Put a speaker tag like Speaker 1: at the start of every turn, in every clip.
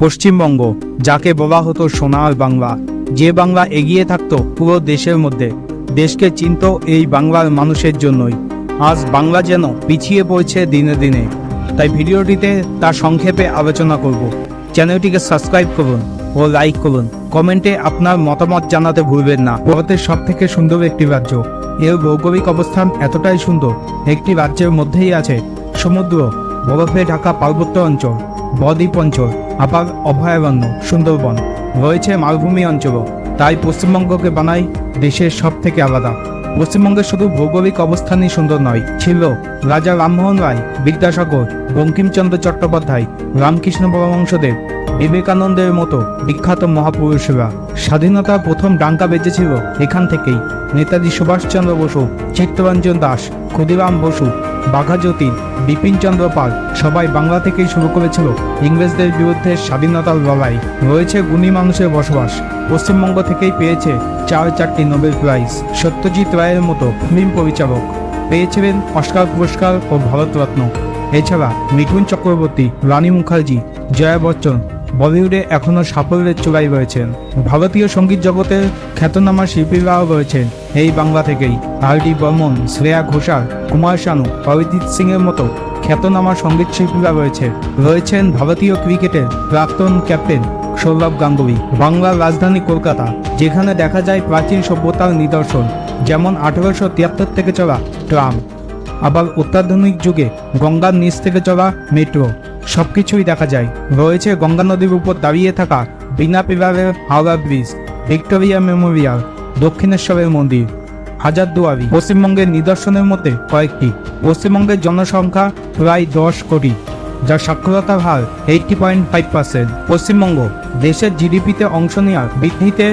Speaker 1: পশ্চিমবঙ্গ, যাকে বলা হতো সোনার বাংলা। যে বাংলা এগিয়ে থাকতো পুরো দেশের মধ্যে, দেশকে চিনত এই বাংলার মানুষের জন্যই। আজ বাংলা যেন পিছিয়ে পড়ছে দিনে দিনে। তাই ভিডিওটিতে তার সংক্ষেপে আলোচনা করব। চ্যানেলটিকে সাবস্ক্রাইব করুন ও লাইক করুন। কমেন্টে আপনার মতামত জানাতে ভুলবেন না। ভারতের সব থেকে সুন্দর একটি রাজ্য। এর ভৌগোলিক অবস্থান এতটাই সুন্দর, একটি রাজ্যের মধ্যেই আছে সমুদ্র, বরফে ঢাকা পার্বত্য অঞ্চল। বদ্বীপ অঞ্চল আবার অভয়ারণ্য, সুন্দরবন। রয়েছে মালভূমি অঞ্চলও। তাই পশ্চিমবঙ্গকে বানাই দেশের সব থেকে আলাদা। পশ্চিমবঙ্গের শুধু ভৌগোলিক অবস্থানই সুন্দর নয়, ছিল রাজা রামমোহন রায়, বিদ্যাসাগর, বঙ্কিমচন্দ্র চট্টোপাধ্যায়, রামকৃষ্ণ পরমহংসদেব, বিবেকানন্দের মতো বিখ্যাত মহাপুরুষরা। স্বাধীনতার প্রথম ডাঙ্কা বেজেছিল এখান থেকেই। নেতাজি সুভাষচন্দ্র বসু, চিত্তরঞ্জন দাস, ক্ষুদিরাম বসু বাঘা জ্যোতি বিপিনচন্দ্র পাল, সবাই বাংলা থেকেই শুরু করেছিল ইংরেজদের বিরুদ্ধে স্বাধীনতার লড়াই। রয়েছে গুণী মানুষের বসবাস। পশ্চিমবঙ্গ থেকেই পেয়েছে চার চারটি নোবেল প্রাইজ। সত্যজিৎ রায়ের মতো ফিল্ম পরিচালক পেয়েছিলেন অস্কার পুরস্কার ও ভারতরত্ন। এছাড়া মিঠুন চক্রবর্তী, রানী মুখার্জি, জয়া বচ্চন বলিউডে এখনও সাফল্যের চূড়ায় রয়েছেন। ভারতীয় সংগীত জগতের খ্যাতনামা শিল্পীরাও রয়েছেন এই বাংলা থেকেই। আর ডি বর্মন, শ্রেয়া ঘোষাল, কুমার শানু, অরিজিৎ সিং এর মতো খ্যাতনামা সংগীত শিল্পীরা রয়েছে। রয়েছেন ভারতীয় ক্রিকেটের প্রাক্তন ক্যাপ্টেন সৌরভ গাঙ্গুলি। বাংলার রাজধানী কলকাতা, যেখানে দেখা যায় প্রাচীন সভ্যতার নিদর্শন, যেমন আঠারোশো তিয়াত্তর থেকে চলা ট্রাম। আবার অত্যাধুনিক যুগে গঙ্গার নিচ থেকে চলা মেট্রো। সবকিছুই দেখা যায়। রয়েছে গঙ্গা নদীর উপর দাঁড়িয়ে থাকা বিনা পিলারের হাওড়া ব্রিজ, ভিক্টোরিয়া মেমোরিয়াল, দক্ষিণেশ্বরের মন্দির, হাজারদুয়ারি। পশ্চিমবঙ্গের নিদর্শনের মধ্যে কয়েকটি। পশ্চিমবঙ্গের জনসংখ্যা প্রায় দশ কোটি, যার সাক্ষরতার হার eighty point five percent Paschimbanga দেশের জিডিপিতে অংশ নেওয়ার বৃদ্ধিতে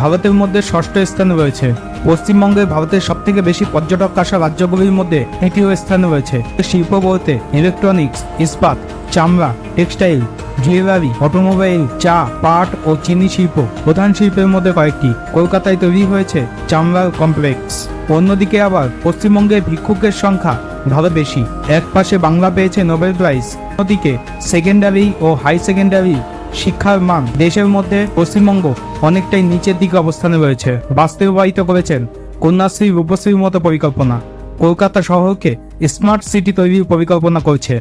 Speaker 1: ভারতের মধ্যে ষষ্ঠ স্থানে রয়েছে। পশ্চিমবঙ্গে ভারতের সব থেকে বেশি পর্যটক আসা রাজ্যগুলির মধ্যে একটিও স্থানে রয়েছে। শিল্প বলতে ইলেকট্রনিক্স ইস্পাত চামড়া, টেক্সটাইল, জুয়েলারি, অটোমোবাইল, চা, পাট ও চিনি শিল্প প্রধান শিল্পের মধ্যে কয়েকটি। কলকাতায় তৈরি হয়েছে চামড়ার কমপ্লেক্স। অন্যদিকে আবার পশ্চিমবঙ্গের ভিক্ষুকের সংখ্যা ভালো বেশি। এক পাশে বাংলা পেয়েছে নোবেল প্রাইজ, অন্যদিকে সেকেন্ডারি ও হাই সেকেন্ডারি শিক্ষার মান দেশের মধ্যে পশ্চিমবঙ্গ অনেকটাই নিচের দিকে অবস্থানে রয়েছে। বাস্তবায়িত করেছেন কন্যাশ্রী রূপশ্রীর মতো পরিকল্পনা। কলকাতা শহরকে স্মার্ট সিটি তৈরির পরিকল্পনা করছে।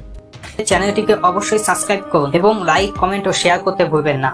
Speaker 2: চ্যানেলটিকে অবশ্যই সাবস্ক্রাইব করুন এবং লাইক কমেন্ট ও শেয়ার করতে ভুলবেন না।